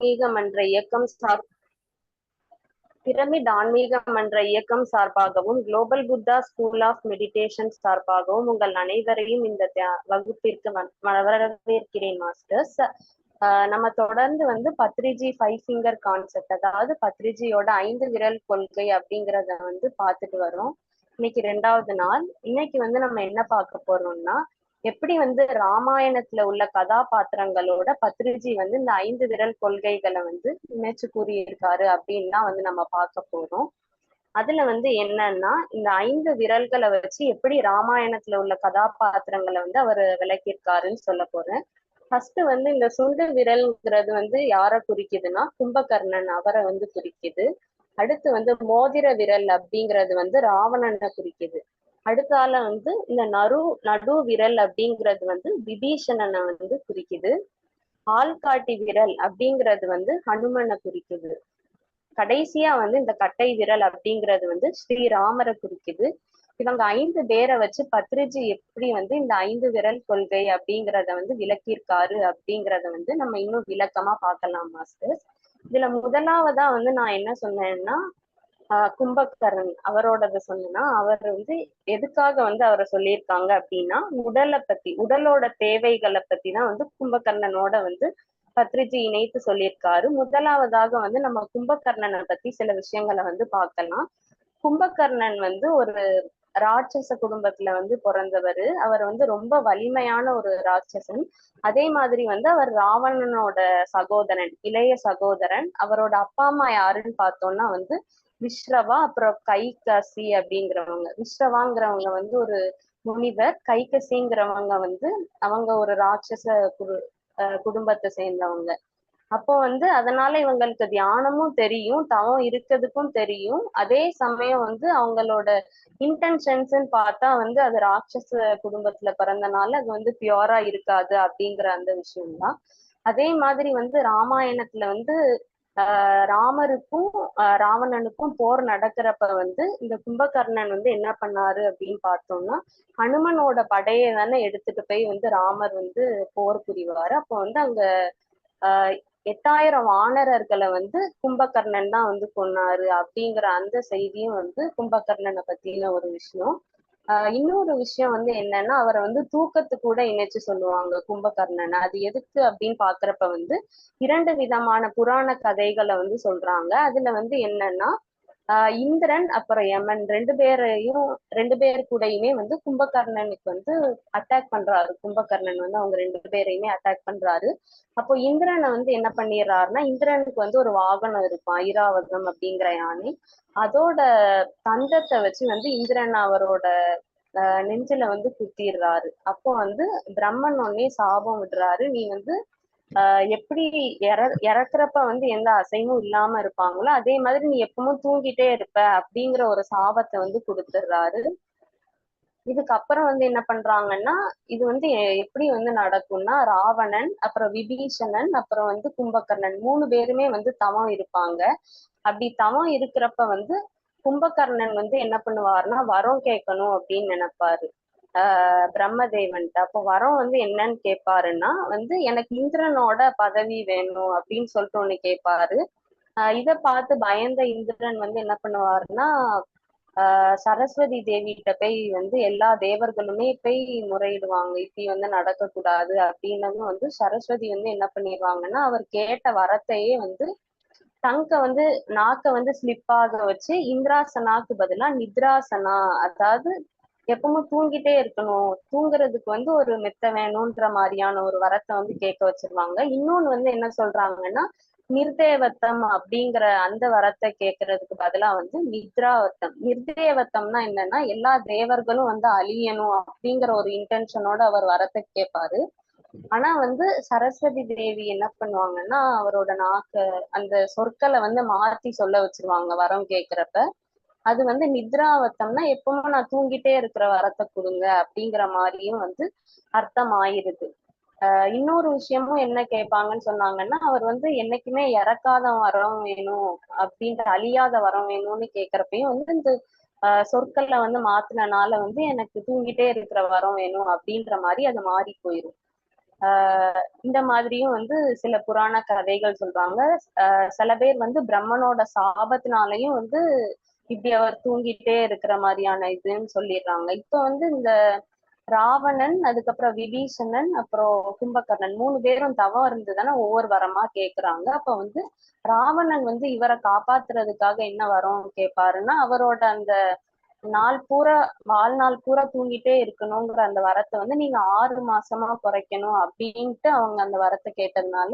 ஆன்மீக மன்ற இயக்கம் சார் பிரமிட் ஆன்மீக மன்ற இயக்கம் சார்பாகவும் global Buddha school of meditation சார்பாகவும் உங்கள் அனைவரையும் இந்த வகுப்பிற்கு வரவேற்கிறேன் மாஸ்டர்ஸ் ஆஹ் நம்ம தொடர்ந்து வந்து பத்ரிஜி ஃபைவ் ஃபிங்கர் கான்செப்ட் அதாவது பத்ரிஜியோட ஐந்து விரல் கொள்கை அப்படிங்கறத வந்து பார்த்துட்டு வரோம். இன்னைக்கு ரெண்டாவது நாள். இன்னைக்கு வந்து நம்ம என்ன பார்க்க போறோம்னா எப்படி வந்து ராமாயணத்துல உள்ள கதாபாத்திரங்களோட பத்ரிஜி வந்து இந்த ஐந்து விரல் கொள்கைகளை வந்து நினைச்சு கூறியிருக்காரு அப்படின்னு தான் வந்து நம்ம பார்க்க போறோம். அதுல வந்து என்னன்னா இந்த ஐந்து விரல்களை வச்சு எப்படி ராமாயணத்துல உள்ள கதாபாத்திரங்களை வந்து அவர் விளக்கியிருக்காருன்னு சொல்ல போறேன். ஃபர்ஸ்ட் வந்து இந்த சுண்டு விரல்ங்கிறது வந்து யாரை குறிக்குதுன்னா கும்பகர்ணன் அவரை வந்து குறிக்குது. அடுத்து வந்து மோதிர விரல் அப்படிங்கிறது வந்து ராவணனை குறிக்குது. அடுத்தால வந்து இந்த நறு நடு விரல் அப்படிங்கிறது வந்து விபீஷணனை வந்து குறிக்குது. ஆள்காட்டி விரல் அப்படிங்கிறது வந்து ஹனுமனை குறிக்குது. கடைசியா வந்து இந்த கட்டை விரல் அப்படிங்கிறது வந்து ஸ்ரீராமரை குறிக்குது. இவங்க ஐந்து பேரை வச்சு பத்ரிஜி எப்படி வந்து இந்த ஐந்து விரல் கொள்கை அப்படிங்கிறத வந்து விளக்கியிருக்காரு அப்படிங்கிறத வந்து நம்ம இன்னும் விளக்கமா பார்க்கலாம் மாஸ்டர் இதுல முதலாவதா வந்து நான் என்ன சொன்னேன்னா கும்பகர்ணன் அவரோடது சொன்னேன்னா அவர் வந்து எதுக்காக வந்து அவரை சொல்லியிருக்காங்க அப்படின்னா உடலை பத்தி உடலோட தேவைகளை பத்தி தான் வந்து கும்பகர்ணனோட வந்து பத்ரிஜி இணைத்து சொல்லியிருக்காரு. முதலாவதாக வந்து நம்ம கும்பகர்ணனை பத்தி சில விஷயங்களை வந்து பார்க்கலாம். கும்பகர்ணன் வந்து ஒரு ராட்சச குடும்பத்துல வந்து பிறந்தவர். அவர் வந்து ரொம்ப வலிமையான ஒரு ராட்சசன். அதே மாதிரி வந்து அவர் ராவணனோட சகோதரன் இளைய சகோதரன். அவரோட அப்பா அம்மா யாருன்னு பார்த்தோம்னா வந்து விஸ்ரவா அப்புறம் கைகசி அப்படிங்கிறவங்க. விஸ்ரவாங்கிறவங்க வந்து ஒரு முனிவர் கைகசிங்கிறவங்க வந்து அவங்க ஒரு ராட்சச குரு குடும்பத்தை சேர்ந்தவங்க. அப்போ வந்து அதனால இவங்களுக்கு தியானமும் தெரியும் தவம் இருக்கிறதுக்கும் தெரியும். அதே சமயம் வந்து அவங்களோட இன்டென்ஷன்ஸ் பார்த்தா வந்து அது ராட்சச குடும்பத்துல பிறந்தனால அது வந்து பியூரா இருக்காது அப்படிங்கிற அந்த விஷயம்தான். அதே மாதிரி வந்து ராமாயணத்துல வந்து ராமருக்கும் ஆஹ் ராவணனுக்கும் போர் நடக்கிறப்ப வந்து இந்த கும்பகர்ணன் வந்து என்ன பண்ணாரு அப்படின்னு பார்த்தோம்னா ஹனுமனோட படையை தானே எடுத்துட்டு போய் வந்து ராமர் வந்து போர் புரிவாரு. அப்போ வந்து அங்க ஆஹ் எட்டாயிரம் வானரர்களை வந்து கும்பகர்ணன் தான் வந்து கொன்னாரு அப்படிங்கிற அந்த செய்தியும் வந்து கும்பகர்ணனை பத்தின ஒரு விஷயம். இன்னொரு விஷயம் வந்து என்னன்னா அவரை வந்து தூக்கத்து கூட இணைச்சு சொல்லுவாங்க கும்பகர்ணன். அது எதுக்கு அப்படின்னு பாக்குறப்ப வந்து இரண்டு விதமான புராண கதைகளை வந்து சொல்றாங்க. அதுல வந்து என்னன்னா ஆஹ் இந்திரன் அப்புறம் யமன் ரெண்டு பேரையும் ரெண்டு பேர் கூடயுமே வந்து கும்பகர்ணனுக்கு வந்து அட்டாக் பண்றாரு. கும்பகர்ணன் வந்து அவங்க ரெண்டு பேரையுமே அட்டாக் பண்றாரு. அப்போ இந்திரனை வந்து என்ன பண்ணிடுறாருன்னா இந்திரனுக்கு வந்து ஒரு வாகனம் இருக்கும் ஐராவதம் அப்படிங்கிற யானை. அதோட தந்தத்தை வச்சு வந்து இந்திரன் அவரோட ஆஹ் நெஞ்சில வந்து குத்திடுறாரு. அப்போ வந்து பிரம்மன் உடனே சாபம் விடுறாரு. நீ வந்து எப்படி இற இறக்குறப்ப வந்து எந்த அசையும் இல்லாம இருப்பாங்களோ அதே மாதிரி நீ எப்பவும் தூங்கிட்டே இருப்ப அப்படிங்கிற ஒரு சாபத்தை வந்து கொடுத்துடுறாரு இதுக்கப்புறம் வந்து என்ன பண்றாங்கன்னா இது வந்து எ- எப்படி வந்து நடக்கும்னா ராவணன் அப்புறம் விபீஷணன் அப்புறம் வந்து கும்பகர்ணன் மூணு பேருமே வந்து தவம் இருப்பாங்க. அப்படி தவம் இருக்கிறப்ப வந்து கும்பகர்ணன் வந்து என்ன பண்ணுவாருன்னா வரம் கேட்கணும் அப்படின்னு நினைப்பாரு. பிரம்மதேவன்ட்ட அப்போ வரம் வந்து என்னன்னு கேட்பாருன்னா வந்து எனக்கு இந்திரனோட பதவி வேணும் அப்படின்னு சொல்லிட்டு ஒண்ணு கேட்பாரு இத பார்த்து பயந்த இந்திரன் வந்து என்ன பண்ணுவாருன்னா சரஸ்வதி தேவிகிட்ட போய் வந்து எல்லா தேவர்களுமே போய் முறையிடுவாங்க. இப்படி வந்து நடக்கக்கூடாது அப்படின்னு வந்து சரஸ்வதி வந்து என்ன பண்ணிடுவாங்கன்னா அவர் கேட்ட வரத்தையே வந்து டங்க வந்து நாக்க வந்து ஸ்லிப் ஆக வச்சு இந்திராசனாக்கு பதிலா நித்ராசனா அதாவது எப்பவுமே தூங்கிட்டே இருக்கணும். தூங்குறதுக்கு வந்து ஒரு மெத்த வேணும்ன்ற மாதிரியான ஒரு வரத்தை வந்து கேட்க வச்சிருவாங்க. இன்னொன்னு வந்து என்ன சொல்றாங்கன்னா நிர்தேவத்தம் அப்படிங்கிற அந்த வரத்தை கேட்கறதுக்கு பதிலா வந்து நித்ராவத்தம். நிர்தேவத்தம்னா என்னன்னா எல்லா தேவர்களும் வந்து அழியணும் அப்படிங்கிற ஒரு இன்டென்ஷனோட அவர் வரத்தை கேட்பாரு. ஆனா வந்து சரஸ்வதி தேவி என்ன பண்ணுவாங்கன்னா அவரோட நாக்க அந்த சொற்களை வந்து மாத்தி சொல்ல வச்சிருவாங்க வரம் கேக்குறப்ப அது வந்து நித்ராவத்தம்னா எப்பவும் நான் தூங்கிட்டே இருக்கிற வரத்தை கொடுங்க அப்படிங்கிற மாதிரியும் வந்து அர்த்தம் ஆயிருது ஆஹ் இன்னொரு விஷயமும் என்ன கேட்பாங்கன்னு சொன்னாங்கன்னா அவர் வந்து என்னைக்குமே இறக்காத வரம் வேணும் அப்படின்ற அழியாத வரம் வேணும்னு கேக்குறப்பையும் வந்து இந்த ஆஹ் சொற்கள்ல வந்து மாத்தினனால வந்து எனக்கு தூங்கிட்டே இருக்கிற வரம் வேணும் அப்படின்ற மாதிரி அது மாறி போயிரும். ஆஹ் இந்த மாதிரியும் வந்து சில புராண கதைகள் சொல்றாங்க ஆஹ் சில பேர் வந்து பிரம்மனோட சாபத்தினாலையும் வந்து இப்படி அவர் தூங்கிட்டே இருக்கிற மாதிரியான இதுன்னு சொல்லிடுறாங்க. இப்ப வந்து இந்த ராவணன் அதுக்கப்புறம் விபீஷணன் அப்புறம் கும்பகர்ணன் மூணு பேரும் தவம் இருந்ததுன்னா ஒவ்வொரு வரமா கேக்குறாங்க. அப்ப வந்து ராவணன் வந்து இவரை காப்பாத்துறதுக்காக என்ன வரம் கேட்பாருன்னா அவரோட அந்த நாள் பூரா வாழ்நாள் பூரா தூங்கிட்டே இருக்கணுங்கிற அந்த வரத்தை வந்து நீங்க ஆறு மாசமா குறைக்கணும் அப்படின்ட்டு அவங்க அந்த வரத்தை கேட்டதுனால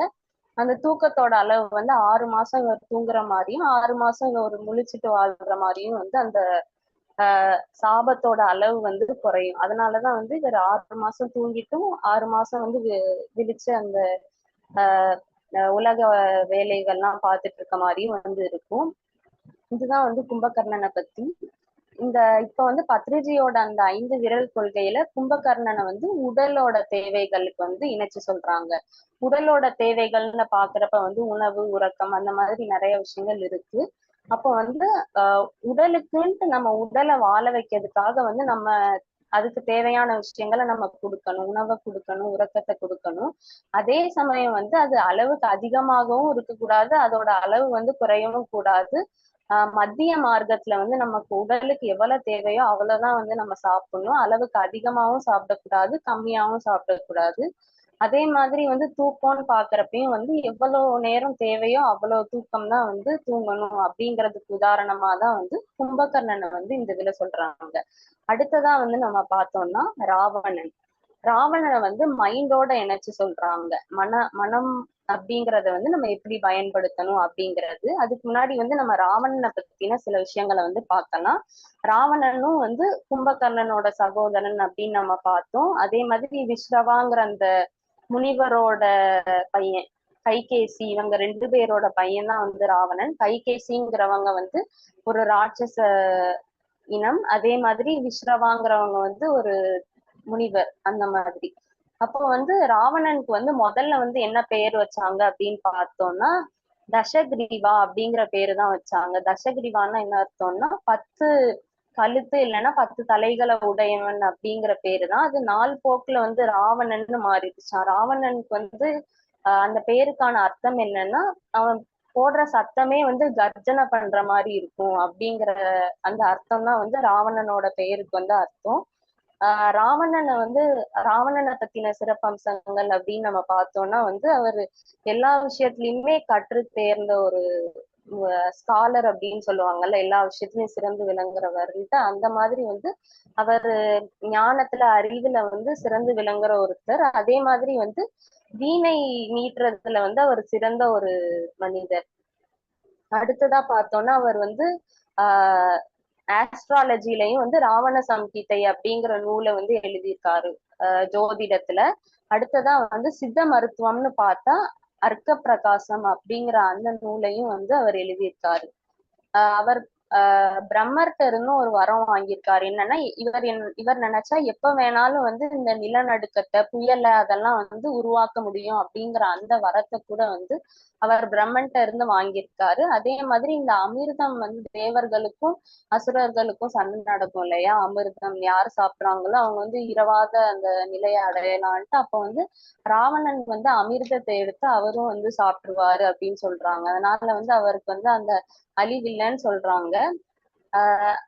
அந்த தூக்கத்தோட அளவு வந்து ஆறு மாசம் இவர் தூங்குற மாதிரியும் ஆறு மாசம் இவர் முழிச்சிட்டு வாழ்ற மாதிரியும் வந்து அந்த ஆஹ் சாபத்தோட அளவு வந்து குறையும். அதனாலதான் வந்து இவர் ஆறு மாசம் தூங்கிட்டும் ஆறு மாசம் வந்து வி- விழிச்சு அந்த ஆஹ் உலக வேலைகள்லாம் பார்த்துட்டு இருக்க மாதிரியும் வந்து இருக்கும். இதுதான் வந்து கும்பகர்ணனை பத்தி. இந்த இப்ப வந்து பத்ரிஜியோட அந்த ஐந்து விரல் கொள்கையில கும்பகர்ணனை வந்து உடலோட தேவைகளுக்கு வந்து இணைச்சு சொல்றாங்க. உடலோட தேவைகள்னு பாக்குறப்ப வந்து உணவு உறக்கம் அந்த மாதிரி நிறைய விஷயங்கள் இருக்கு. அப்போ வந்து ஆஹ் உடலுக்குன்ட்டு நம்ம உடலை வாழ வைக்கிறதுக்காக வந்து நம்ம அதுக்கு தேவையான விஷயங்களை நம்ம கொடுக்கணும். உணவை கொடுக்கணும் உறக்கத்தை கொடுக்கணும். அதே சமயம் வந்து அது அளவுக்கு அதிகமாகவும் இருக்கக்கூடாது. அதோட அளவு வந்து குறையவும் கூடாது. ஆஹ் மத்திய மார்க்கத்துல வந்து நமக்கு உடலுக்கு எவ்வளவு தேவையோ அவ்வளவுதான் வந்து நம்ம சாப்பிடணும். அளவுக்கு அதிகமாவும் சாப்பிடக்கூடாது கம்மியாவும் சாப்பிடக்கூடாது. அதே மாதிரி வந்து தூக்கம்னு பாக்குறப்பையும் வந்து எவ்வளவு நேரம் தேவையோ அவ்வளவு தூக்கம் தான் வந்து தூங்கணும் அப்படிங்கிறதுக்கு உதாரணமா தான் வந்து கும்பகர்ணனை வந்து இந்த இதுல சொல்றாங்க. அடுத்ததா வந்து நம்ம பார்த்தோம்னா ராவணன். ராவணனை வந்து மைண்டோட இணைச்சு சொல்றாங்க. மன மனம் அப்படிங்கறத வந்து நம்ம எப்படி பயன்படுத்தணும் அப்படிங்கிறது. அதுக்கு முன்னாடி வந்து நம்ம ராவணனை பத்தின சில விஷயங்களை வந்து பார்க்கலாம். ராவணனும் வந்து கும்பகர்ணனோட சகோதரன் அப்படின்னு நம்ம பார்த்தோம். அதே மாதிரி விஸ்ரவாங்கிற அந்த முனிவரோட பையன் கைகேசி இவங்க ரெண்டு பேரோட பையன் தான் வந்து ராவணன். கைகேசிங்கிறவங்க வந்து ஒரு ராட்சச இனம். அதே மாதிரி விஸ்ரவாங்கிறவங்க வந்து ஒரு முனிவர் அந்த மாதிரி. அப்போ வந்து ராவணனுக்கு வந்து முதல்ல வந்து என்ன பெயர் வச்சாங்க அப்படின்னு பார்த்தோம்னா தசகிரீவா அப்படிங்கிற பேரு தான் வச்சாங்க. தசகிரீவான்னா என்ன அர்த்தம்னா பத்து கழுத்து இல்லைன்னா பத்து தலைகளை உடையவன் அப்படிங்கிற பேரு தான் அது நாள் போக்குல வந்து ராவணன்னு மாறிடுச்சான் ராவணனுக்கு வந்து அந்த பேருக்கான அர்த்தம் என்னன்னா அவன் போடுற சத்தமே வந்து கர்ஜனை பண்ற மாதிரி இருக்கும் அப்படிங்கிற அந்த அர்த்தம் தான் வந்து ராவணனோட பெயருக்கு வந்து அர்த்தம். ஆஹ் ராவணனை வந்து ராவணனை பத்தின சிறப்பம்சங்கள் அப்படின்னு நம்ம பார்த்தோம்னா வந்து அவர் எல்லா விஷயத்துலயுமே கற்று தேர்ந்த ஒரு ஸ்காலர் அப்படின்னு சொல்லுவாங்கல்ல எல்லா விஷயத்துலயும் சிறந்து விளங்குறவர்ன்ட்டு அந்த மாதிரி வந்து அவர் ஞானத்துல அறிவுல வந்து சிறந்து விளங்குற ஒருத்தர். அதே மாதிரி வந்து வீணை மீட்டுறதுல வந்து அவர் சிறந்த ஒரு மனிதர். அடுத்ததா பார்த்தோம்னா அவர் வந்து ஆஹ் ஆஸ்ட்ராலஜிலையும் வந்து ராவண சம்ஹிதை அப்படிங்கிற நூலை வந்து எழுதியிருக்காரு. ஜோதிடத்துல. அடுத்ததா வந்து சித்த மருத்துவம்னு பார்த்தா அர்க்க பிரகாசம் அப்படிங்கிற அந்த நூலையும் வந்து அவர் எழுதியிருக்காரு. ஆஹ் அவர் ஆஹ் பிரம்மர்ட்ட இருந்தும் ஒரு வரம் வாங்கியிருக்காரு. என்னன்னா இவர் என் இவர் நினைச்சா எப்ப வேணாலும் வந்து இந்த நிலநடுக்கத்தை புயலை அதெல்லாம் வந்து உருவாக்க முடியும் அப்படிங்கிற அந்த வரத்தை கூட வந்து அவர் பிரம்மன்ட்ட இருந்து வாங்கியிருக்காரு. அதே மாதிரி இந்த அமிர்தம் வந்து தேவர்களுக்கும் அசுரர்களுக்கும் சண்டை நடக்கும் இல்லையா? அமிர்தம் யார் சாப்பிடுறாங்களோ அவங்க வந்து இரவாத அந்த நிலையை அடையலான்ட்டு அப்ப வந்து ராவணன் வந்து அமிர்தத்தை எடுத்து அவரும் வந்து சாப்பிடுவாரு அப்படின்னு சொல்றாங்க. அதனால வந்து அவருக்கு வந்து அந்த அழிவில்லைன்னு சொல்றாங்க. ஆஹ்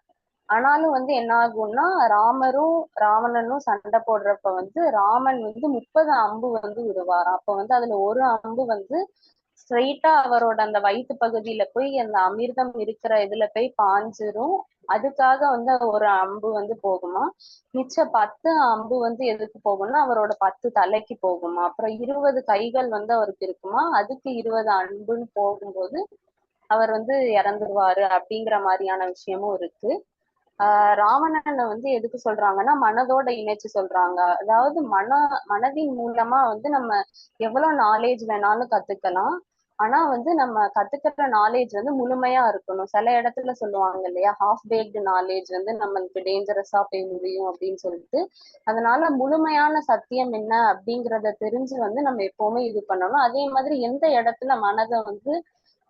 ஆனாலும் வந்து என்ன ஆகும்னா ராமரும் ராவணனும் சண்டை போடுறப்ப வந்து ராமன் வந்து முப்பது அம்பு வந்து விடுவாராம். அப்ப வந்து அதுல ஒரு அம்பு வந்து ஸ்ட்ரெயிட்டா அவரோட அந்த வயிற்று பகுதியில போய் அந்த அமிர்தம் இருக்கிற இதுல போய் பாஞ்சிரும். அதுக்காக வந்து ஒரு அம்பு வந்து போகுமா? மிச்ச பத்து அம்பு வந்து எதுக்கு போகும்னா அவரோட பத்து தலைக்கு போகுமா? அப்புறம் இருபது கைகள் வந்து அவருக்கு இருக்குமா? அதுக்கு இருபது அன்புன்னு போகும்போது அவர் வந்து இறந்துருவாரு அப்படிங்கிற மாதிரியான விஷயமும் இருக்கு. ஆஹ் ராவணனை வந்து எதுக்கு சொல்றாங்கன்னா மனதோட இணைச்சு சொல்றாங்க. அதாவது மன மனதின் மூலமா வந்து நம்ம எவ்வளவு நாலேஜ் வேணாலும் கத்துக்கலாம். ஆனா வந்து நம்ம கத்துக்கிற நாலேஜ் வந்து முழுமையா இருக்கணும். சில இடத்துல சொல்லுவாங்க இல்லையா ஹாஃப் பேக்டு நாலேஜ் வந்து நம்மளுக்கு டேஞ்சரஸா போய் முடியும் அப்படின்னு சொல்லிட்டு. அதனால முழுமையான சத்தியம் என்ன அப்படிங்கிறத தெரிஞ்சு வந்து நம்ம எப்பவுமே இது பண்ணணும். அதே மாதிரி எந்த இடத்துல மனதை வந்து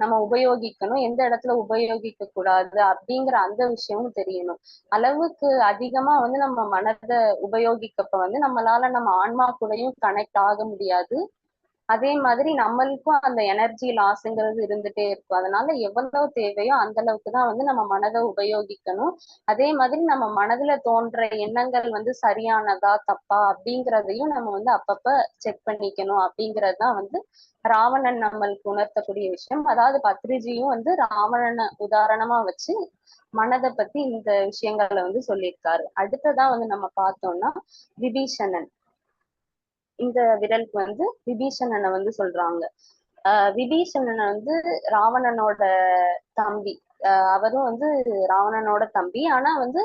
நம்ம உபயோகிக்கணும் எந்த இடத்துல உபயோகிக்க கூடாது அப்படிங்கிற அந்த விஷயமும் தெரியணும். அளவுக்கு அதிகமா வந்து நம்ம மனதை உபயோகிக்கப்ப வந்து நம்மளால நம்ம ஆன்மா கூடயும் கனெக்ட் ஆக முடியாது. அதே மாதிரி நம்மளுக்கும் அந்த எனர்ஜி லாஸ்ங்கிறது இருந்துட்டே இருக்கும். அதனால எவ்வளவு தேவையோ அந்த அளவுக்கு தான் வந்து நம்ம மனதை உபயோகிக்கணும். அதே மாதிரி நம்ம மனதுல தோன்ற எண்ணங்கள் வந்து சரியானதா தப்பா அப்படிங்கிறதையும் நம்ம வந்து அப்பப்ப செக் பண்ணிக்கணும். அப்படிங்கிறது தான் வந்து ராவணன் நம்மளுக்கு உணர்த்தக்கூடிய விஷயம். அதாவது பத்ரிஜியும் வந்து ராவணனை உதாரணமா வச்சு மனதை பத்தி இந்த விஷயங்களை வந்து சொல்லியிருக்காரு. அடுத்ததான் வந்து நம்ம பார்த்தோம்னா விபீஷணன். இந்த விரலுக்கு வந்து விபீஷணனை வந்து சொல்றாங்க. ஆஹ் விபீஷணன் வந்து ராவணனோட தம்பி. அவரும் வந்து ராவணனோட தம்பி. ஆனா வந்து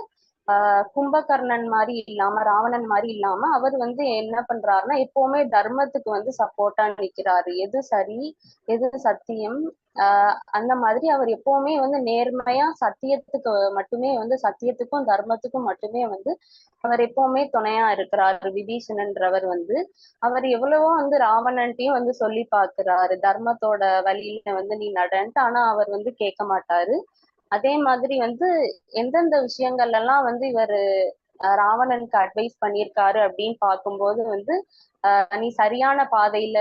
ஆஹ் கும்பகர்ணன் மாதிரி இல்லாம ராவணன் மாதிரி இல்லாம அவர் வந்து என்ன பண்றாருன்னா எப்பவுமே தர்மத்துக்கு வந்து சப்போர்ட்டா நிக்கிறாரு. எது சரி எது சத்தியம் ஆஹ் அந்த மாதிரி அவர் எப்பவுமே வந்து நேர்மையா சத்தியத்துக்கு மட்டுமே வந்து சத்தியத்துக்கும் தர்மத்துக்கும் மட்டுமே வந்து அவர் எப்பவுமே துணையா இருக்கிறாரு. விபீஷணன்றவர் வந்து அவர் எவ்வளவோ வந்து ராவணன்ட்டையும் வந்து சொல்லி பாக்குறாரு தர்மத்தோட வழியில வந்து நீ நடன்ட்டு ஆனா அவர் வந்து கேட்க மாட்டாரு. அதே மாதிரி வந்து எந்தெந்த விஷயங்கள் எல்லாம் வந்து இவர் ராவணனுக்கு அட்வைஸ் பண்ணியிருக்காரு அப்படின்னு பார்க்கும்போது வந்து ஆஹ் நீ சரியான பாதையில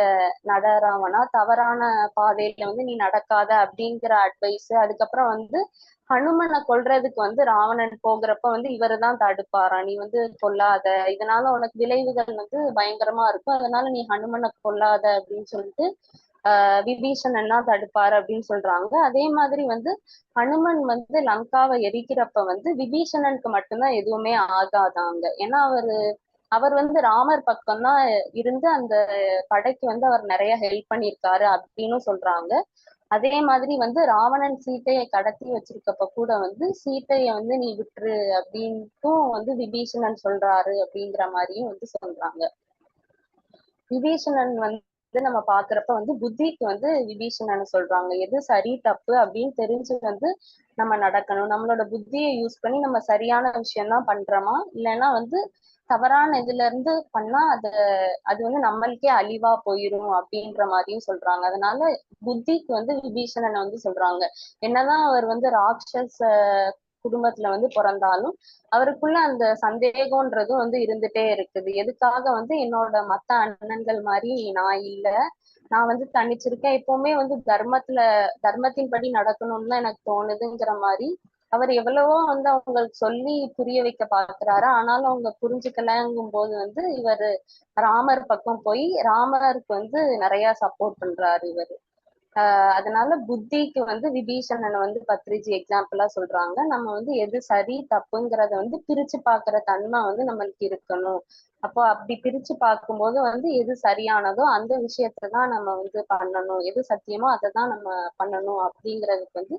நடராவனா தவறான பாதையில வந்து நீ நடக்காத அப்படிங்கிற அட்வைஸ் அதுக்கப்புறம் வந்து ஹனுமனை கொல்றதுக்கு வந்து ராவணன் போகிறப்ப வந்து இவரு தான் தடுப்பாரா? நீ வந்து கொல்லாத. இதனால உனக்கு விளைவுகள் வந்து பயங்கரமா இருக்கும். அதனால நீ ஹனுமனை கொல்லாத அப்படின்னு சொல்லிட்டு ஆஹ் விபீஷணன் தடுப்பாரு அப்படின்னு சொல்றாங்க. அதே மாதிரி வந்து ஹனுமன் வந்து லங்காவை எரிக்கிறப்ப வந்து விபீஷணனுக்கு மட்டும்தான் எதுவுமே ஆகாதாங்க. ஏன்னா அவரு அவர் வந்து ராமர் பக்கம்தான் இருந்து அந்த படைக்கு வந்து அவர் நிறைய ஹெல்ப் பண்ணியிருக்காரு அப்படின்னு சொல்றாங்க. அதே மாதிரி வந்து ராவணன் சீத்தையை கடத்தி வச்சிருக்கப்ப கூட வந்து சீத்தைய வந்து நீ விட்டுரு அப்படின்ட்டும் வந்து விபீஷணன் சொல்றாரு அப்படிங்கிற மாதிரியும் வந்து சொல்றாங்க. விபீஷணன் வந்து நம்ம பாக்குறப்ப வந்து புத்திக்கு வந்து விபீஷணன் சொல்றாங்க. எது சரி தப்பு அப்படின்னு தெரிஞ்சு வந்து நம்ம நடக்கணும். நம்மளோட புத்தியை யூஸ் பண்ணி நம்ம சரியான விஷயம் தான் பண்றோமா? இல்லைன்னா வந்து தவறான இதுல இருந்து பண்ணா அது அது வந்து நம்மளுக்கே அழிவா போயிரும் அப்படின்ற மாதிரியும் சொல்றாங்க. அதனால புத்திக்கு வந்து விபீஷணனை வந்து சொல்றாங்க. என்னதான் அவர் வந்து ராட்சச குடும்பத்துல வந்து பிறந்தாலும் அவருக்குள்ள அந்த சந்தேகம்ன்றதும் வந்து இருந்துட்டே இருக்குது. எதுக்காக வந்து என்னோட மத்த அண்ணன்கள் மாதிரி நான் இல்ல. நான் வந்து தனிச்சிருக்கேன் எப்பவுமே வந்து தர்மத்துல தர்மத்தின் படி நடக்கணும்னு தான் எனக்கு தோணுதுங்கிற மாதிரி அவர் எவ்வளவோ வந்து அவங்களுக்கு சொல்லி புரிய வைக்க பாக்குறாரு. ஆனாலும் அவங்க புரிஞ்சுக்கலங்கும் போது வந்து இவர் ராமர் பக்கம் போய் ராமருக்கு வந்து நிறைய சப்போர்ட் பண்றாரு இவர். அதனால புத்திக்கு வந்து விபீஷணனை வந்து பத்ரிஜி எக்ஸாம்பிளா சொல்றாங்க. நம்ம வந்து எது சரி தப்புங்கிறத வந்து பிரிச்சு பாக்குற தன்மை வந்து நம்மளுக்கு இருக்கணும். அப்போ அப்படி பிரிச்சு பார்க்கும்போது வந்து எது சரியானதோ அந்த விஷயத்தான் நம்ம வந்து பண்ணணும். எது சத்தியமோ அதை தான் நம்ம பண்ணணும் அப்படிங்கிறதுக்கு வந்து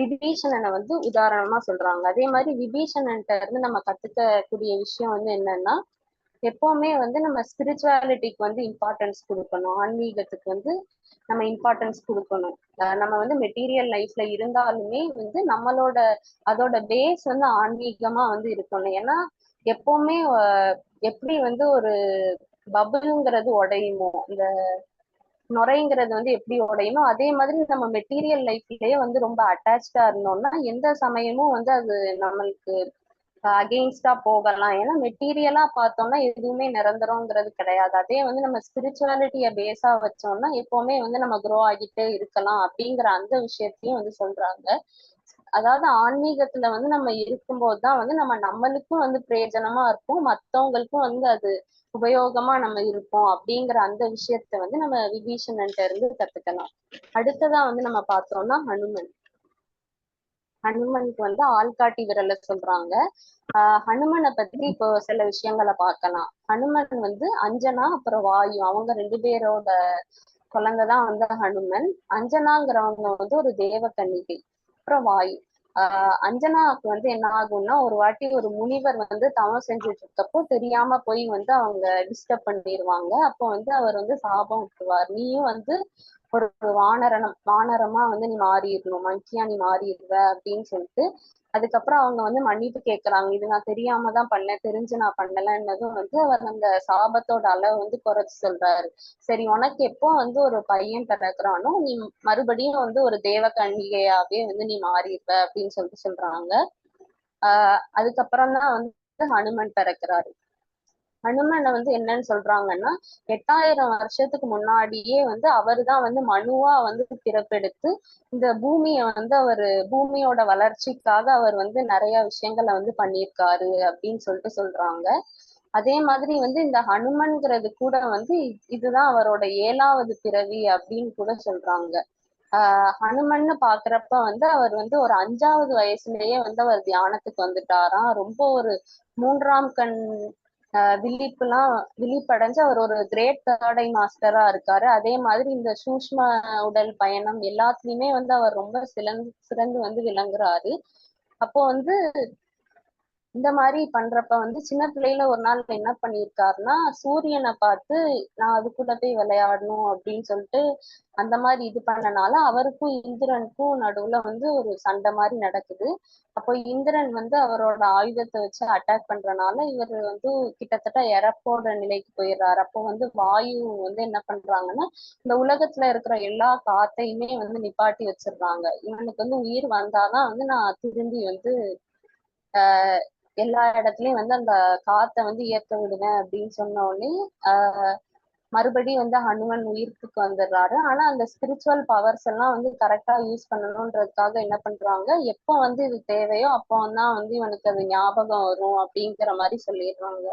விபீஷணனை வந்து உதாரணமா சொல்றாங்க. அதே மாதிரி விபீஷணன்ட்ட இருந்து நம்ம கத்துக்கக்கூடிய விஷயம் வந்து என்னன்னா எப்பவுமே வந்து நம்ம ஸ்பிரிச்சுவாலிட்டிக்கு வந்து இம்பார்ட்டன்ஸ் கொடுக்கணும். ஆன்மீகத்துக்கு வந்து நம்ம இம்பார்ட்டன்ஸ் கொடுக்கணும். நம்ம வந்து மெட்டீரியல் லைஃப்ல இருந்தாலுமே வந்து நம்மளோட அதோட பேஸ் வந்து ஆன்மீகமா வந்து இருக்கணும். ஏன்னா எப்பவுமே எப்படி வந்து ஒரு பபுளுங்கிறது உடையுமோ இந்த நுரைங்கிறது வந்து எப்படி உடையுமோ அதே மாதிரி நம்ம மெட்டீரியல் லைஃப்லயே வந்து ரொம்ப அட்டாச்சா இருந்தோம்னா எந்த சமயமும் வந்து அது நம்மளுக்கு அகெயின்ஸ்டா போகலாம். ஏன்னா மெட்டீரியலா பார்த்தோம்னா எதுவுமே நிரந்தரங்கிறது கிடையாது. அதே வந்து நம்ம ஸ்பிரிச்சுவாலிட்டிய பேஸா வச்சோம்னா எப்பவுமே வந்து நம்ம குரோ ஆகிட்டே இருக்கலாம் அப்படிங்கிற அந்த விஷயத்தையும் வந்து சொல்றாங்க. அதாவது ஆன்மீகத்துல வந்து நம்ம இருக்கும்போது தான் வந்து நம்ம நம்மளுக்கும் வந்து பிரயோஜனமா இருக்கும். மத்தவங்களுக்கும் வந்து அது உபயோகமா நம்ம இருப்போம் அப்படிங்கிற அந்த விஷயத்த வந்து நம்ம விபீஷணன்ட்ட இருந்து கத்துக்கலாம். அடுத்ததா வந்து நம்ம பார்த்தோம்னா ஹனுமன். ஹனுமனுக்கு வந்து ஆள்காட்டி விரல சொல்றாங்க. ஆஹ் ஹனுமனை பத்தி இப்போ சில விஷயங்களை பார்க்கலாம். ஹனுமன் வந்து அஞ்சனா அப்புறம் வாயு. அவங்க ரெண்டு பேரோட குழந்தைதான் வந்து ஹனுமன். அஞ்சனாங்கிறவங்க வந்து ஒரு தேவ கன்னிகை அப்புறம் வாயு. ஆஹ் அஞ்சனாவுக்கு வந்து என்ன ஆகும்னா ஒரு வாட்டி ஒரு முனிவர் வந்து தவம் செஞ்சுட்டு இருக்கப்போ தெரியாம போய் வந்து அவங்க டிஸ்டர்ப் பண்ணிடுவாங்க அப்போ வந்து அவர் வந்து சாபம் விட்டுருவார். நீயும் வந்து ஒரு வானரனம் வானரமா வந்து நீ மாறிடணும் மங்கியா நீ மாறிடுவ அப்படின்னு சொல்லிட்டு அதுக்கப்புறம் அவங்க வந்து மன்னிப்பு கேட்கறாங்க. இது நான் தெரியாம தான் பண்ணேன் தெரிஞ்சு நான் பண்ணலன்னதும் வந்து அவர் அந்த சாபத்தோட அளவு வந்து குறைச்சு சொல்றாரு. சரி உனக்கு எப்போ வந்து ஒரு பையன் பிறக்கிறானோ நீ மறுபடியும் வந்து ஒரு தேவ கன்னிகையாவே வந்து நீ மாறிடுவ அப்படின்னு சொல்லிட்டு சொல்றாங்க. ஆஹ் அதுக்கப்புறம் தான் வந்து ஹனுமன் பிறக்கிறாரு. ஹனுமனை வந்து என்னன்னு சொல்றாங்கன்னா எட்டாயிரம் வருஷத்துக்கு முன்னாடியே வந்து அவர் தான் வந்து மனுவா வந்து பிறப்பெடுத்து இந்த பூமியை வந்து அவர் பூமியோட வளர்ச்சிக்காக அவர் வந்து நிறைய விஷயங்களை வந்து பண்ணியிருக்காரு அப்படின்னு சொல்லிட்டு சொல்றாங்க. அதே மாதிரி வந்து இந்த ஹனுமன்கிறது கூட வந்து இதுதான் அவரோட ஏழாவது பிறவி அப்படின்னு கூட சொல்றாங்க. ஆஹ் ஹனுமன்னு பாக்குறப்ப வந்து அவர் வந்து ஒரு அஞ்சாவது வயசுலயே வந்து அவர் தியானத்துக்கு வந்துட்டாராம். ரொம்ப ஒரு மூன்றாம் கண் விழிப்புலாம் விழிப்படைஞ்சு அவர் ஒரு கிரேட் தேர்டை மாஸ்டரா இருக்காரு. அதே மாதிரி இந்த சூஷ்ம உடல் பயணம் எல்லாத்துலயுமே வந்து அவர் ரொம்ப சிறந்து சிறந்து வந்து விளங்குறாரு. அப்போ வந்து இந்த மாதிரி பண்றப்ப வந்து சின்ன பிள்ளையில ஒரு நாள் என்ன பண்ணியிருக்காருன்னா சூரியனை பார்த்து நான் அது கூட போய் விளையாடணும் அப்படின்னு சொல்லிட்டு அந்த மாதிரி இது பண்ணனால அவருக்கும் இந்திரனுக்கும் நடுவுல வந்து ஒரு சண்டை மாதிரி நடக்குது. அப்போ இந்திரன் வந்து அவரோட ஆயுதத்தை வச்சு அட்டாக் பண்றனால இவர் வந்து கிட்டத்தட்ட இறப்போட நிலைக்கு போயிடுறாரு. அப்போ வந்து வாயு வந்து என்ன பண்றாங்கன்னா இந்த உலகத்துல இருக்கிற எல்லா காத்தையுமே வந்து நிப்பாட்டி வச்சிடுறாங்க. இவனுக்கு வந்து உயிர் வந்தாதான் வந்து நான் திரும்பி வந்து ஆஹ் எல்லா இடத்துலயும் வந்து அந்த காத்தை வந்து இயக்க விடுங்க அப்படின்னு சொன்ன உடனே ஆஹ் மறுபடியும் வந்து ஹனுமன் உயிர்ப்புக்கு வந்துடுறாரு. ஆனா அந்த ஸ்பிரிச்சுவல் பவர்ஸ் எல்லாம் வந்து கரெக்டா யூஸ் பண்ணணும்ன்றதுக்காக என்ன பண்றாங்க? எப்போ வந்து இது தேவையோ அப்போ தான் வந்து இவனுக்கு அது ஞாபகம் வரும் அப்படிங்கிற மாதிரி சொல்லிடுறாங்க.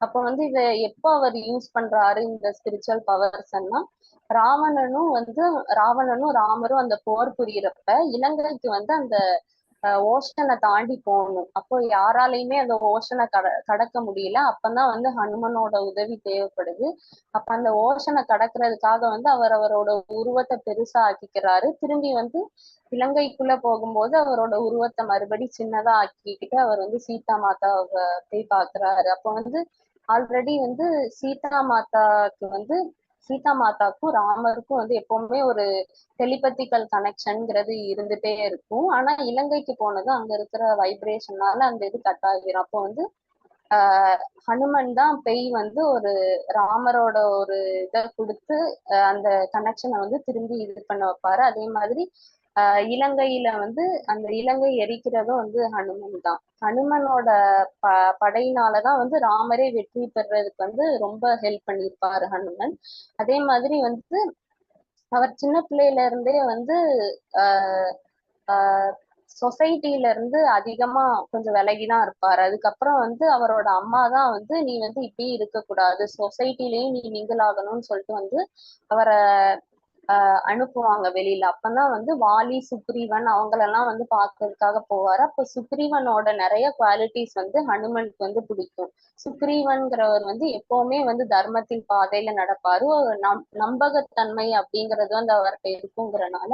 அப்போ வந்து இத எப்போ அவர் யூஸ் பண்றாரு இந்த ஸ்பிரிச்சுவல் பவர்ஸ் எல்லாம் ராவணனும் வந்து ராவணனும் ராமரும் அந்த போர் புரியறப்ப இலங்கைக்கு வந்து அந்த ஓஷனை தாண்டி போகணும். அப்போ யாராலையுமே அந்த ஓஷனை கட கடக்க முடியல. அப்பதான் வந்து ஹனுமனோட உதவி தேவைப்படுது. அப்ப அந்த ஓஷனை கடக்கிறதுக்காக வந்து அவர் அவரோட உருவத்தை பெருசா ஆக்கிக்கிறாரு. திரும்பி வந்து இலங்கைக்குள்ள போகும்போது அவரோட உருவத்தை மறுபடி சின்னதா ஆக்கிக்கிட்டு அவர் வந்து சீதா மாதாவை போய் பாக்குறாரு. அப்போ வந்து ஆல்ரெடி வந்து சீதா மாதாக்கு வந்து சீதா மாதாக்கும் ராமருக்கும் வந்து எப்பவுமே ஒரு டெலிபத்திக்கல் கனெக்ஷன்ங்கிறது இருந்துட்டே இருக்கும். ஆனா இலங்கைக்கு போனதும் அங்க இருக்கிற வைப்ரேஷனால அந்த இது கட் ஆகிரும். அப்போ வந்து ஆஹ் ஹனுமன் தான் பெய் வந்து ஒரு ராமரோட ஒரு இதை கொடுத்து அந்த கனெக்ஷனை வந்து திரும்பி இது பண்ண வைப்பாரு. அதே மாதிரி இலங்கையில வந்து அந்த இலங்கை எரிக்கிறதும் வந்து ஹனுமன் தான். ஹனுமனோட ப படையினாலதான் வந்து ராமரே வெற்றி பெறதுக்கு வந்து ரொம்ப ஹெல்ப் பண்ணியிருப்பாரு ஹனுமன். அதே மாதிரி வந்து அவர் சின்ன பிள்ளையில இருந்தே வந்து ஆஹ் ஆஹ் சொசைட்டில இருந்து அதிகமா கொஞ்சம் விலகிதான் இருப்பாரு. அதுக்கப்புறம் வந்து அவரோட அம்மா தான் வந்து நீ வந்து இப்படியே இருக்கக்கூடாது. சொசைட்டிலயும் நீ மிங்கிள் ஆகணும்னு சொல்லிட்டு வந்து அவரை ஆஹ் அனுப்புவாங்க வெளியில. அப்பதான் வந்து வாலி சுக்ரீவன் அவங்களெல்லாம் வந்து பாக்குறதுக்காக போவாரு. அப்ப சுக்ரீவனோட நிறைய குவாலிட்டிஸ் வந்து ஹனுமனுக்கு வந்து பிடிக்கும். சுக்ரீவன்கிறவர் வந்து எப்பவுமே வந்து தர்மத்தின் பாதையில நடப்பாரு. நம் நம்பகத்தன்மை அப்படிங்கிறது வந்து அவர்கிட்ட இருக்குங்கிறனால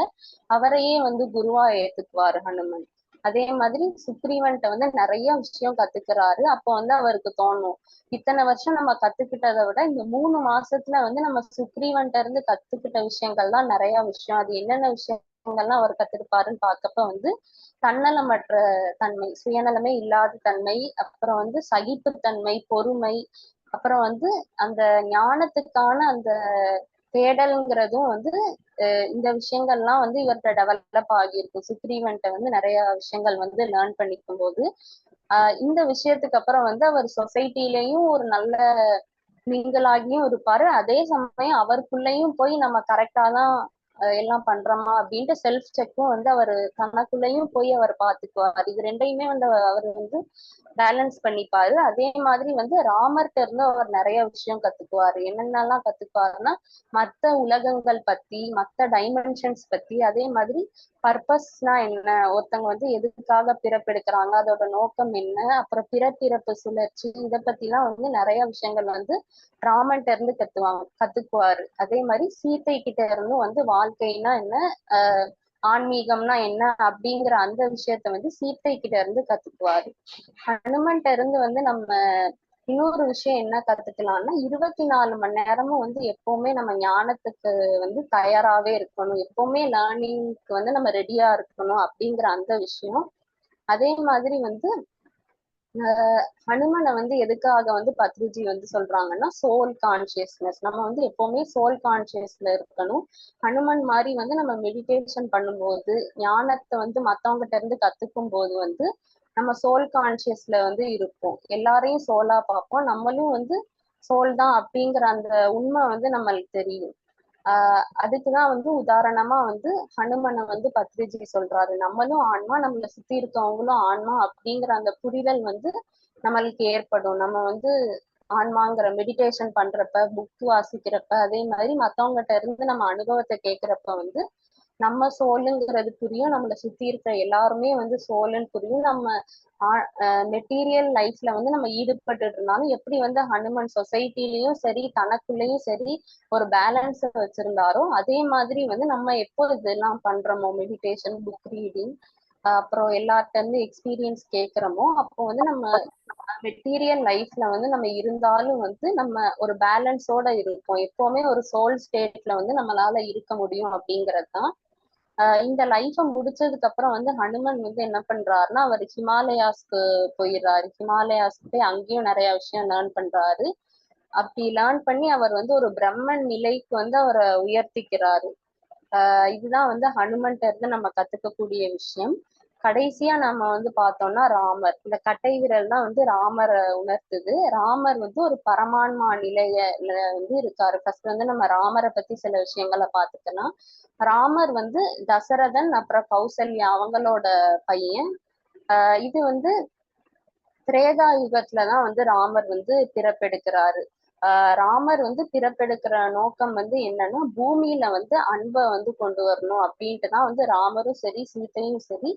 அவரையே வந்து குருவா ஏத்துக்குவாரு ஹனுமன். அதே மாதிரி சுக்ரீவன்ட்ட வந்து நிறைய விஷயம் கத்துக்கிறாரு. அப்போ வந்து அவருக்கு தோணும். இத்தனை வருஷம் நம்ம கத்துக்கிட்டதை விட இந்த மூணு மாசத்துல வந்து நம்ம சுக்ரீவன்ட்ட இருந்து கத்துக்கிட்ட விஷயங்கள் தான் நிறைய விஷயம். அது என்னென்ன விஷயங்கள்லாம் அவர் கத்துருப்பாருன்னு பார்க்கப்ப வந்து தன்னலமற்ற தன்மை சுயநலமே இல்லாத தன்மை அப்புறம் வந்து சகிப்புத்தன்மை பொறுமை அப்புறம் வந்து அந்த ஞானத்துக்கான அந்த தேடல்ங்கிறதும் வந்து இந்த விஷயங்கள்லாம் வந்து இவர்கிட்ட டெவலப் ஆகியிருக்கும். சுக்ரீவன்ட்ட வந்து நிறைய விஷயங்கள் வந்து லேர்ன் பண்ணிக்கும் போது இந்த விஷயத்துக்கு அப்புறம் வந்து அவர் சொசைட்டிலையும் ஒரு நல்ல மிங்கலாகியும் இருப்பாரு. அதே சமயம் அவருக்குள்ளேயும் போய் நம்ம கரெக்டா தான் எல்லாம் பண்றோமா அப்படின்ட்டு செல்ஃப் செக்கும் வந்து அவர் தனக்குள்ளேயும் போய் அவர் பாத்துக்குவார் இது ரெண்டையுமே வந்து அவர் வந்து பேலன்ஸ் பண்ணிப்பாரு. அதே மாதிரி வந்து ராமர்கிட்ட இருந்து அவர் நிறைய விஷயம் கத்துக்குவாரு. என்னென்னலாம் கத்துக்குவாருன்னா மத்த உலகங்கள் பத்தி மத்த டைமென்ஷன்ஸ் பத்தி அதே மாதிரி பர்பஸ்னா என்ன ஒருத்தவங்க வந்து எதுக்காக பிறப்பெடுக்கிறாங்க அதோட நோக்கம் என்ன அப்புறம் பிறப்பிறப்பு சுழற்சி இதை பத்திலாம் வந்து நிறைய விஷயங்கள் வந்து ராமன்ட்ட இருந்து கத்துவாங்க கத்துக்குவாரு. அதே மாதிரி சீத்தை கிட்ட இருந்து வந்து வாழ்க்கைனா என்ன? ஆஹ் ஆன்மீகம்னா என்ன? அப்படிங்கிற அந்த விஷயத்த வந்து சீத்தை கிட்ட இருந்து கத்துக்குவாரு. ஹனுமன்ட்ட இருந்து வந்து நம்ம இன்னொரு விஷயம் என்ன கத்துக்கலாம்னா இருபத்தி நாலு மணி நேரமும் வந்து எப்பவுமே நம்ம ஞானத்துக்கு வந்து தயாராவே இருக்கணும். எப்பவுமே லேர்னிங்க்கு வந்து நம்ம ரெடியா இருக்கணும் அப்படிங்கிற அந்த விஷயம். அதே மாதிரி வந்து ஹனுமனை வந்து எதுக்காக வந்து பத்ரிஜி வந்து சொல்றாங்கன்னா சோல் கான்சியஸ்னஸ் நம்ம வந்து எப்பவுமே சோல் கான்சியஸ்ல இருக்கணும். ஹனுமன் மாதிரி வந்து நம்ம மெடிடேஷன் பண்ணும்போது ஞானத்தை வந்து மத்தவங்ககிட்ட இருந்து கத்துக்கும் போது வந்து நம்ம சோல் கான்சியஸ்ல வந்து இருப்போம். எல்லாரையும் சோலா பார்ப்போம். நம்மளும் வந்து சோல் தான் அப்படிங்கிற அந்த உண்மை வந்து நம்மளுக்கு தெரியும். ஆஹ் அதுக்குதான் வந்து உதாரணமா வந்து ஹனுமனை வந்து பத்ரிஜி சொல்றாரு. நம்மளும் ஆன்மா நம்மளை சுத்தி இருக்கவங்களும் ஆன்மா அப்படிங்கிற அந்த புரிதல் வந்து நம்மளுக்கு ஏற்படும். நம்ம வந்து ஆன்மாங்கிற மெடிடேஷன் பண்றப்ப புக் வாசிக்கிறப்ப அதே மாதிரி மத்தவங்ககிட்ட இருந்து நம்ம அனுபவத்தை கேட்கிறப்ப வந்து நம்ம சோலுங்கிறது புரியும். நம்மளை சுத்தி இருக்கிற எல்லாருமே வந்து சோலுன்னு புரியும். நம்ம மெட்டீரியல் லைஃப்ல வந்து நம்ம ஈடுபட்டு இருந்தாலும் எப்படி வந்து ஹனுமன் சொசைட்டிலயும் சரி தனக்குள்ளேயும் சரி ஒரு பேலன்ஸ் வச்சிருந்தாரோ அதே மாதிரி வந்து நம்ம எப்போ இதெல்லாம் பண்றோமோ மெடிடேஷன் புக் ரீடிங் அப்புறம் எல்லார்ட்ட இருந்து எக்ஸ்பீரியன்ஸ் கேட்கிறோமோ அப்போ வந்து நம்ம மெட்டீரியல் லைஃப்ல வந்து நம்ம இருந்தாலும் வந்து நம்ம ஒரு பேலன்ஸோட இருப்போம். எப்பவுமே ஒரு சோல் ஸ்டேட்ல வந்து நம்மளால இருக்க முடியும் அப்படிங்கிறது தான் இந்த லைஃபை முடிச்சதுக்கு அப்புறம் வந்து ஹனுமன் வந்து என்ன பண்றாருன்னா அவர் ஹிமாலயாஸ்க்கு போயிடுறாரு. ஹிமாலயாஸ்க்கு போய் அங்கேயும் நிறைய விஷயம் லேர்ன் பண்றாரு. அப்படி லேர்ன் பண்ணி அவர் வந்து ஒரு பிரம்மன் நிலைக்கு வந்து அவரை உயர்த்திக்கிறாரு. இதுதான் வந்து ஹனுமன்ட்ட இருந்து நம்ம கத்துக்கக்கூடிய விஷயம். கடைசியா நம்ம வந்து பார்த்தோம்னா ராமர். இந்த கட்டை விரல் தான் வந்து ராமரை உணர்த்துது. ராமர் வந்து ஒரு பரமான்மா நிலையில வந்து இருக்காரு. ஃபர்ஸ்ட் வந்து நம்ம ராமரை பத்தி சில விஷயங்களை பார்த்துக்கலாம் ராமர் வந்து தசரதன் அப்புறம் கௌசல்யா அவங்களோட பையன். ஆஹ் இது வந்து திரேதா யுகத்துலதான் வந்து ராமர் வந்து பிறப்பெடுக்கிறாரு. ராமர் வந்து பிறப்பெடுக்கிற நோக்கம் வந்து என்னன்னா பூமியில வந்து அன்பை வந்து கொண்டு வரணும் அப்படின்ட்டு தான் வந்து ராமரும் சரி சீத்தையும் சரி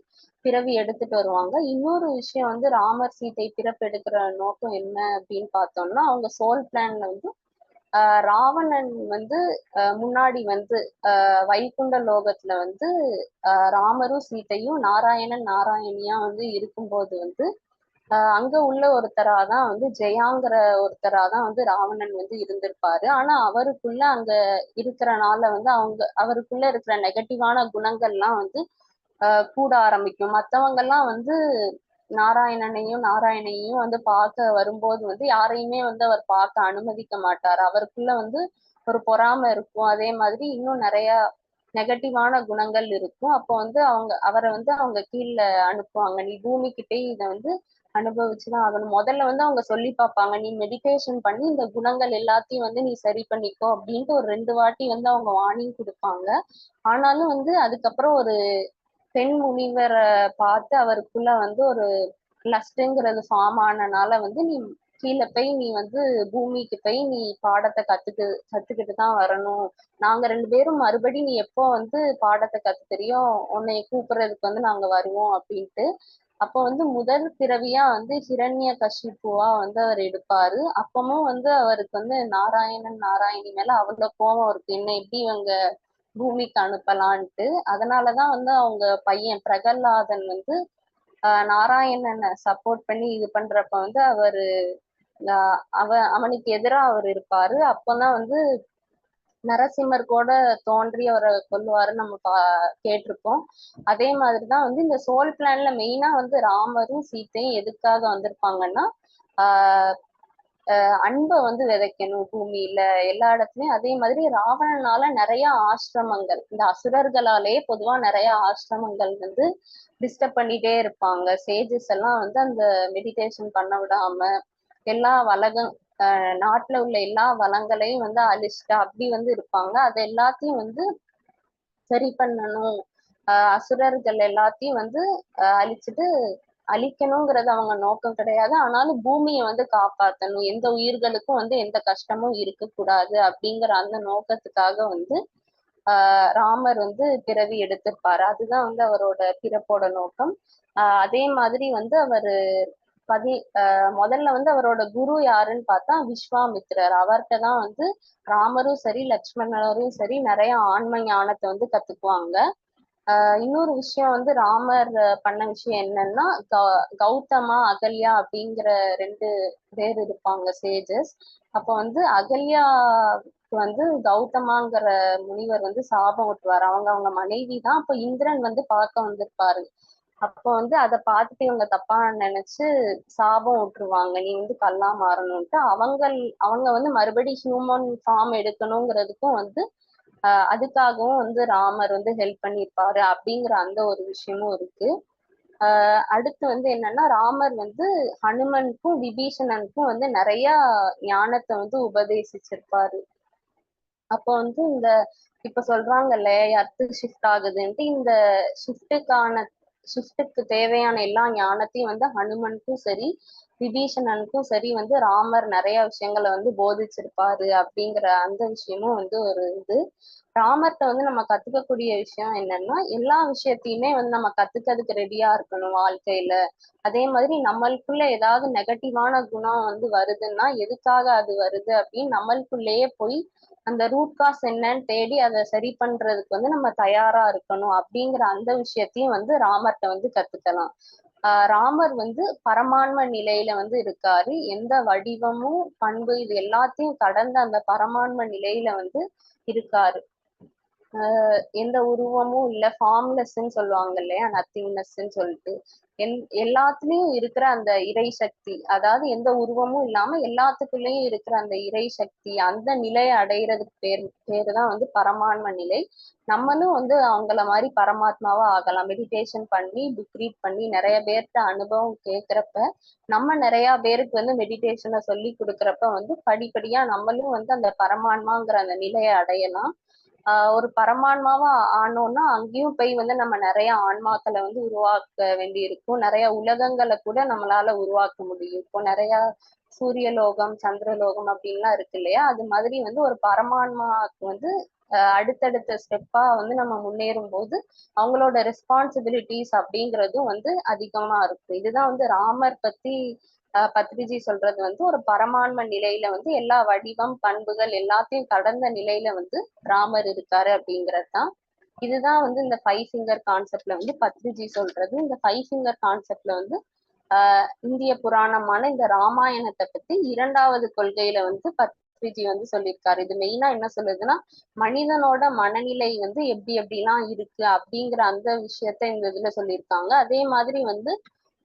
பிறவி எடுத்துட்டு வருவாங்க. இன்னொரு விஷயம் வந்து ராமர் சீத்தை பிறப்பெடுக்கிற நோக்கம் என்ன அப்படின்னு பார்த்தோம்னா அவங்க சோல் பிளான்ல வந்து ஆஹ் ராவணன் வந்து முன்னாடி வந்து ஆஹ் வைகுண்ட லோகத்துல வந்து ஆஹ் ராமரும் சீத்தையும் நாராயணன் நாராயணியா வந்து இருக்கும்போது வந்து அங்க உள்ள ஒருத்தரா தான் வந்து ஜெயாங்கிற ஒருத்தரா தான் வந்து ராவணன் வந்து இருந்திருப்பாரு. ஆனா அவருக்குள்ள அங்க இருக்கிறனால வந்து அவங்க அவருக்குள்ள இருக்கிற நெகட்டிவான குணங்கள்லாம் வந்து கூட ஆரம்பிக்கும். மத்தவங்க எல்லாம் வந்து நாராயணனையும் நாராயணையும் வந்து பார்க்க வரும்போது வந்து யாரையுமே வந்து அவர் பார்க்க அனுமதிக்க மாட்டார். அவருக்குள்ள வந்து ஒரு பொறாமை இருக்கும். அதே மாதிரி இன்னும் நிறைய நெகட்டிவான குணங்கள் இருக்கும். அப்போ வந்து அவங்க அவரை வந்து அவங்க கீழே அனுப்புவாங்க. நீ பூமிக்கிட்டே இதை வந்து அனுபவிச்சுதான் ஆகணும். முதல்ல வந்து அவங்க சொல்லி பார்ப்பாங்க நீ மெடிடேஷன் பண்ணி இந்த குணங்கள் எல்லாத்தையும் வந்து நீ சரி பண்ணிக்கோ அப்படின்ட்டு ஒரு ரெண்டு வாட்டி வந்து அவங்க வார்னிங் கொடுப்பாங்க. ஆனாலும் வந்து அதுக்கப்புறம் ஒரு பெண் முனிவரை பார்த்து அவருக்குள்ள வந்து ஒரு லஸ்ட்டுங்கிறது ஃபார்ம் ஆனனால வந்து நீ கீழே போய் நீ வந்து பூமிக்கு போய் நீ பாடத்தை கத்துக்கு கத்துக்கிட்டு தான் வரணும். நாங்க ரெண்டு பேரும் மறுபடி நீ எப்போ வந்து பாடத்தை கத்துக்கிறியோ உன்னை கூப்பிடுறதுக்கு வந்து நாங்க வருவோம் அப்படின்ட்டு அப்போ வந்து முதல் பிறவியா வந்து ஹிரண்ய கஷிப்புவா வந்து அவர் எடுப்பாரு. அப்பமும் வந்து அவருக்கு வந்து நாராயணன் நாராயணி மேல அவ்வளவு கோபம் இருக்கு. என்ன எப்படி இவங்க பூமிக்கு அனுப்பலான்ட்டு. அதனாலதான் வந்து அவங்க பையன் பிரகல்லாதன் வந்து நாராயணனை சப்போர்ட் பண்ணி இது பண்றப்ப வந்து அவரு அவ அவனுக்கு எதிராக அவர் இருப்பாரு. அப்பதான் வந்து நரசிம்மர் கூட தோன்றி அவரை கொல்லுவாரு நம்ம பா கேட்டிருப்போம் அதே மாதிரிதான் வந்து இந்த சோல் பிளான்ல மெயினா வந்து ராமரும் சீத்தையும் எதுக்காக வந்திருப்பாங்கன்னா ஆஹ் அன்பை வந்து விதைக்கணும் பூமியில எல்லா இடத்துலயும். அதே மாதிரி ராவணனால நிறைய ஆசிரமங்கள் இந்த அசுரர்களாலேயே பொதுவா நிறைய ஆசிரமங்கள் வந்து டிஸ்டர்ப் பண்ணிட்டே இருப்பாங்க. சேஜஸ் எல்லாம் வந்து அந்த மெடிடேஷன் பண்ண விடாம எல்லா வலகம் நாட்டுல உள்ள எல்லா வளங்களையும் வந்து அழிச்சிட்டு அப்படி வந்து இருப்பாங்க. அது எல்லாத்தையும் வந்து சரி பண்ணணும். அசுரர்கள் எல்லாத்தையும் வந்து அழிச்சிட்டு அழிக்கணுங்கிறது அவங்க நோக்கம் கிடையாது. ஆனாலும் பூமியை வந்து காப்பாற்றணும் எந்த உயிர்களுக்கும் வந்து எந்த கஷ்டமும் இருக்கக்கூடாது அப்படிங்கிற அந்த நோக்கத்துக்காக வந்து ஆஹ் ராமர் வந்து பிறவி எடுத்திருப்பாரு. அதுதான் வந்து அவரோட பிறப்போட நோக்கம். ஆஹ் அதே மாதிரி வந்து அவரு பதி ஆஹ் முதல்ல வந்து அவரோட குரு யாருன்னு பார்த்தா விஸ்வாமித்ரர் அவர்கிட்ட தான் வந்து ராமரும் சரி லக்ஷ்மணரும் சரி நிறைய ஆன்ம ஞானத்தை வந்து கத்துக்குவாங்க. ஆஹ் இன்னொரு விஷயம் வந்து ராமர் பண்ண விஷயம் என்னன்னா கௌதமா அகல்யா அப்படிங்கிற ரெண்டு பேர் இருப்பாங்க சேஜஸ். அப்போ வந்து அகல்யாவுக்கு வந்து கௌதமாங்கிற முனிவர் வந்து சாபம் விட்டுவாரு அவங்க அவங்க மனைவி தான். அப்போ இந்திரன் வந்து பார்க்க வந்திருப்பாரு. அப்போ வந்து அதை பார்த்துட்டு இவங்க தப்பா நினைச்சு சாபம் விட்டுருவாங்க நீ வந்து கல்லா மாறணும்ட்டு அவங்க அவங்க வந்து மறுபடி ஹியூமன் ஃபார்ம் எடுக்கணுங்கிறதுக்கும் வந்து அதுக்காகவும் வந்து ராமர் வந்து ஹெல்ப் பண்ணியிருப்பாரு அப்படிங்கிற அந்த ஒரு விஷயமும் இருக்கு. அடுத்து வந்து என்னன்னா ராமர் வந்து ஹனுமனுக்கும் விபீஷணனுக்கும் வந்து நிறைய ஞானத்தை வந்து உபதேசிச்சிருப்பாரு. அப்போ வந்து இந்த இப்ப சொல்றாங்கல்ல அர்த்து ஷிஃப்ட் ஆகுதுன்ட்டு இந்த ஷிஃப்ட்டுக்கான ஷிஃப்ட்டுக்கு தேவையான எல்லா ஞானத்தையும் வந்து ஹனுமனுக்கும் சரி விபீஷணனுக்கும் சரி வந்து ராமர் நிறைய விஷயங்களை வந்து போதிச்சிருப்பாரு அப்படிங்கிற அந்த விஷயமும் வந்து ஒரு இது. ராமர்கிட்ட வந்து நம்ம கத்துக்கக்கூடிய விஷயம் என்னன்னா எல்லா விஷயத்தையுமே வந்து நம்ம கத்துக்கிறதுக்கு ரெடியா இருக்கணும் வாழ்க்கையில. அதே மாதிரி நம்மளுக்குள்ள ஏதாவது நெகட்டிவான குணம் வந்து வருதுன்னா எதுக்காக அது வருது அப்படின்னு நம்மளுக்குள்ளேயே போய் அந்த ரூட் காஸ் என்னன்னு தேடி அதை சரி பண்றதுக்கு வந்து நம்ம தயாரா இருக்கணும் அப்படிங்கிற அந்த விஷயத்தையும் வந்து ராமர்கிட்ட வந்து கத்துக்கலாம். ராமர் வந்து பரமான்ம நிலையில வந்து இருக்காரு. எந்த வடிவமும் பண்பு இது எல்லாத்தையும் கடந்த அந்த பரமான்ம நிலையில வந்து இருக்காரு. ஆஹ் எந்த உருவமும் இல்ல. ஃபார்ம்லெஸ்ன்னு சொல்லுவாங்க இல்லையா? நத்திங்னஸ்ன்னு சொல்லிட்டு. என் எல்லாத்துலயும் இருக்கிற அந்த இறை சக்தி அதாவது எந்த உருவமும் இல்லாம எல்லாத்துக்குள்ளேயும் இருக்கிற அந்த இறை சக்தி அந்த நிலையை அடையிறதுக்கு பேர் பேரு தான் வந்து பரமான்ம நிலை. நம்மளும் வந்து அவங்கள மாதிரி பரமாத்மாவா ஆகலாம். மெடிடேஷன் பண்ணி புக் ரீட் பண்ணி நிறைய பேர்கிட்ட அனுபவம் கேட்கிறப்ப நம்ம நிறைய பேருக்கு வந்து மெடிடேஷனை சொல்லி கொடுக்குறப்ப வந்து படிப்படியா நம்மளும் வந்து அந்த பரமான்மாங்கிற அந்த நிலையை அடையலாம். ஒரு பரமான்மாவா ஆனோம்னா அங்கேயும் போய் வந்து நம்ம நிறைய ஆன்மாக்களை வந்து உருவாக்க வேண்டி இருக்கும் நிறைய உலகங்களை கூட நம்மளால உருவாக்க முடியும். இப்போ நிறைய சூரியலோகம் சந்திரலோகம் அப்படின்லாம் இருக்கு இல்லையா? அது மாதிரி வந்து ஒரு பரமான்மாவுக்கு வந்து அடுத்தடுத்த ஸ்டெப்பா வந்து நம்ம முன்னேறும் போது அவங்களோட ரெஸ்பான்சிபிலிட்டிஸ் அப்படிங்கிறதும் வந்து அதிகமா இருக்கும். இதுதான் வந்து ராமர் பத்தி பத்ரிஜி சொல்றது வந்து ஒரு பரமான்ம நிலையில வந்து எல்லா வடிவம் பண்புகள் எல்லாத்தையும் கடந்த நிலையில வந்து ராமர் இருக்காரு அப்படிங்கிறது தான் இதுதான் வந்து இந்த ஃபைவ் ஃபிங்கர் கான்செப்ட்ல வந்து பத்ரிஜி சொல்றது. இந்த ஃபைவ் ஃபிங்கர் கான்செப்ட்ல வந்து ஆஹ் இந்திய புராணமான இந்த ராமாயணத்தை பத்தி இரண்டாவது கொள்கையில வந்து பத்ரிஜி வந்து சொல்லியிருக்காரு. இது மெயினா என்ன சொல்லுதுன்னா மனிதனோட மனநிலை வந்து எப்படி எப்படிலாம் இருக்கு அப்படிங்கிற அந்த விஷயத்த இந்த இதுல சொல்லியிருக்காங்க. அதே மாதிரி வந்து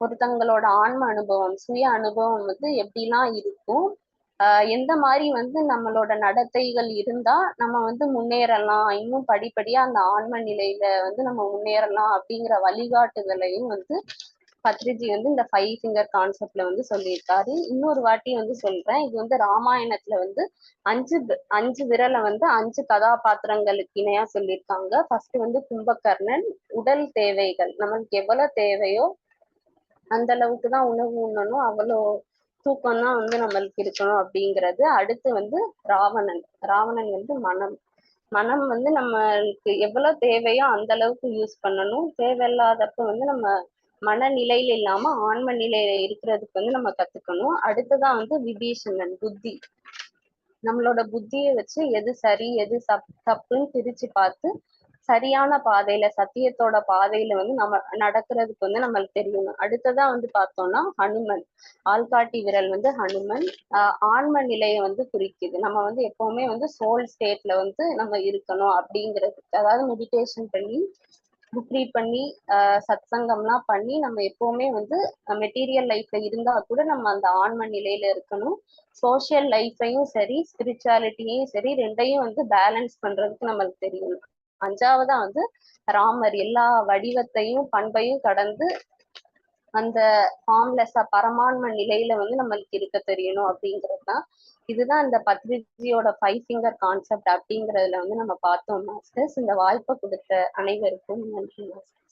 ஒருத்தங்களோட ஆன்ம அனுபவம் சுய அனுபவம் வந்து எப்படிலாம் இருக்கும்? எந்த மாதிரி வந்து நம்மளோட நடத்தைகள் இருந்தா நம்ம வந்து முன்னேறலாம்? இன்னும் படிப்படியா அந்த ஆன்ம நிலையில வந்து நம்ம முன்னேறலாம் அப்படிங்கிற வழிகாட்டுதலையும் வந்து பத்ரிஜி வந்து இந்த ஃபைவ் ஃபிங்கர் கான்செப்ட்ல வந்து சொல்லியிருக்காரு. இன்னொரு வாட்டி வந்து சொல்றேன். இது வந்து ராமாயணத்துல வந்து அஞ்சு அஞ்சு விரலை வந்து அஞ்சு கதாபாத்திரங்களுக்கு இணையா சொல்லியிருக்காங்க. ஃபர்ஸ்ட் வந்து கும்பகர்ணன் உடல் தேவைகள் நம்மளுக்கு எவ்வளவு தேவையோ அந்த அளவுக்கு தான் உணவு உண்ணணும். அவ்வளோ தூக்கம் தான் வந்து நம்மளுக்கு இருக்கணும் அப்படிங்கிறது. அடுத்து வந்து ராவணன். ராவணன் வந்து மனம் மனம் வந்து நம்மளுக்கு எவ்வளவு தேவையோ அந்த அளவுக்கு யூஸ் பண்ணணும். தேவையில்லாதப்ப வந்து நம்ம மனநிலையில இல்லாம ஆன்ம நிலையில இருக்கிறதுக்கு வந்து நம்ம கத்துக்கணும். அடுத்ததான் வந்து விபீஷணன் புத்தி. நம்மளோட புத்தியை வச்சு எது சரி எது தப் தப்புன்னு பிரிச்சு பார்த்து சரியான பாதையில சத்தியத்தோட பாதையில வந்து நம்ம நடக்கிறதுக்கு வந்து நம்மளுக்கு தெரியணும். அடுத்ததா வந்து பார்த்தோம்னா ஹனுமன். ஆள்காட்டி விரல் வந்து ஹனுமன். ஆஹ் ஆன்ம நிலையை வந்து குறிக்குது. நம்ம வந்து எப்பவுமே வந்து சோல் ஸ்டேட்ல வந்து நம்ம இருக்கணும் அப்படிங்கிறதுக்கு அதாவது மெடிடேஷன் பண்ணி புக் ரீட் பண்ணி சத்சங்கம்லாம் பண்ணி நம்ம எப்பவுமே வந்து மெட்டீரியல் லைஃப்ல இருந்தா கூட நம்ம அந்த ஆன்ம நிலையில இருக்கணும். சோஷியல் லைஃப்பையும் சரி ஸ்பிரிச்சுவாலிட்டியையும் சரி ரெண்டையும் வந்து பேலன்ஸ் பண்றதுக்கு நம்மளுக்கு தெரியணும். அஞ்சாவதா வந்து ராமர் எல்லா வடிவத்தையும் பண்பையும் கடந்து அந்த ஃபார்ம்லெஸ்ஸா பரமான்ம நிலையில வந்து நம்மளுக்கு இருக்க தெரியணும் அப்படிங்கிறது தான் இதுதான் இந்த பத்ரிஜியோட ஃபைவ் ஃபிங்கர் கான்செப்ட் அப்படிங்கறதுல வந்து நம்ம பார்த்தோம் மாஸ்டர்ஸ் இந்த வாய்ப்பை கொடுத்த அனைவருக்கும் நன்றி மாஸ்டர்